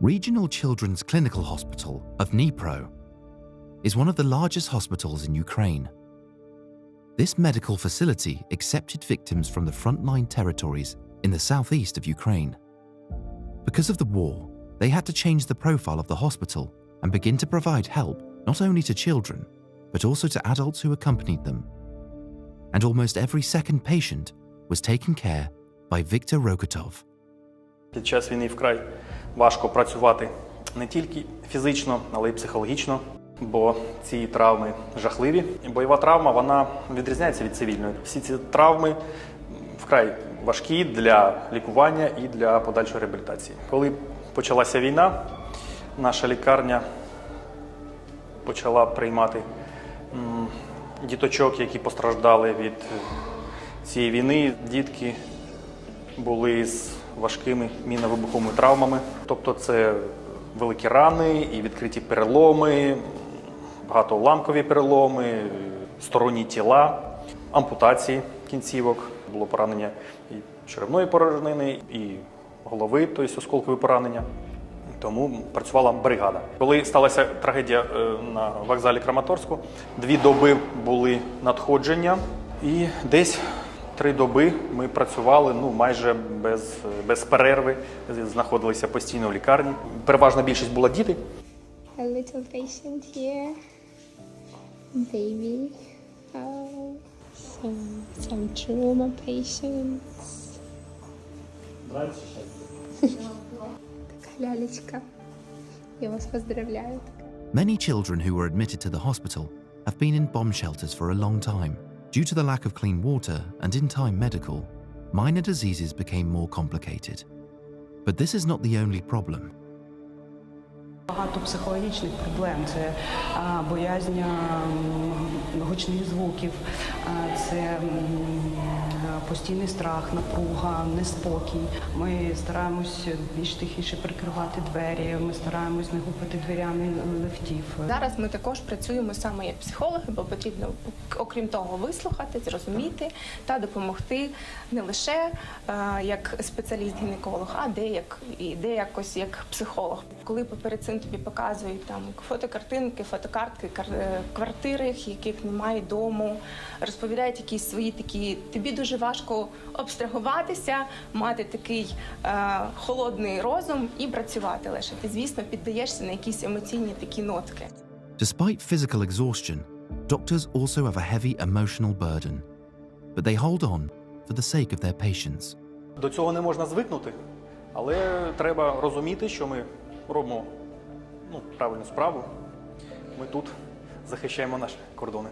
Regional Children's Clinical Hospital of Dnipro is one of the largest hospitals in Ukraine. This medical facility accepted victims from the frontline territories in the southeast of Ukraine. Because of the war, they had to change the profile of the hospital and begin to provide help not only to children, but also to adults who accompanied them. And almost every second patient was taken care by Viktor Rokotov. Під час війни вкрай важко працювати не тільки фізично, але й психологічно, бо ці травми жахливі. Бойова травма вона відрізняється від цивільної. Всі ці травми вкрай важкі для лікування і для подальшої реабілітації. Коли почалася війна, наша лікарня почала приймати діточок, які постраждали від цієї війни. Дітки були з важкими мінно-вибуховими травмами. Тобто це великі рани і відкриті переломи, багатоуламкові переломи, сторонні тіла, ампутації кінцівок, було поранення і черевної порожнини, і голови, тобто осколкові поранення. Тому працювала бригада. Коли сталася трагедія е, на вокзалі Краматорську, дві доби були надходження, і десь три доби ми працювали ну майже без, без перерви, знаходилися постійно в лікарні. Переважна більшість була діти. A little patient here. Baby. Oh, some, some trauma patients. Я вас поздравляю. Many children who were admitted to the hospital have been in bomb shelters for a long time. Due to the lack of clean water and in time medical, minor diseases became more complicated. But this is not the only problem. Багато психологічних проблем це а, боязнь а, м, гучних звуків, а, це м, а, постійний страх, напруга, неспокій. Ми стараємось більш тихіше прикривати двері. Ми стараємось не гупати дверями лифтів. Зараз ми також працюємо саме як психологи, бо потрібно, окрім того, вислухати, зрозуміти та допомогти не лише е, як спеціаліст-гінеколог, а де як і де якось як психолог. Коли перед цим тобі показують там фотокартинки, фотокартки кар- е, квартири, яких немає дому, розповідають якісь свої такі. Тобі дуже важко абстрагуватися, мати такий е, холодний розум і працювати лише. Ти, звісно, піддаєшся на якісь емоційні такі нотки. Despite physical exhaustion, doctors also have a heavy emotional burden. But they hold on for the sake of their patients. До цього не можна звикнути, але треба розуміти, що ми робимо ну, правильну справу. Ми тут захищаємо наші кордони.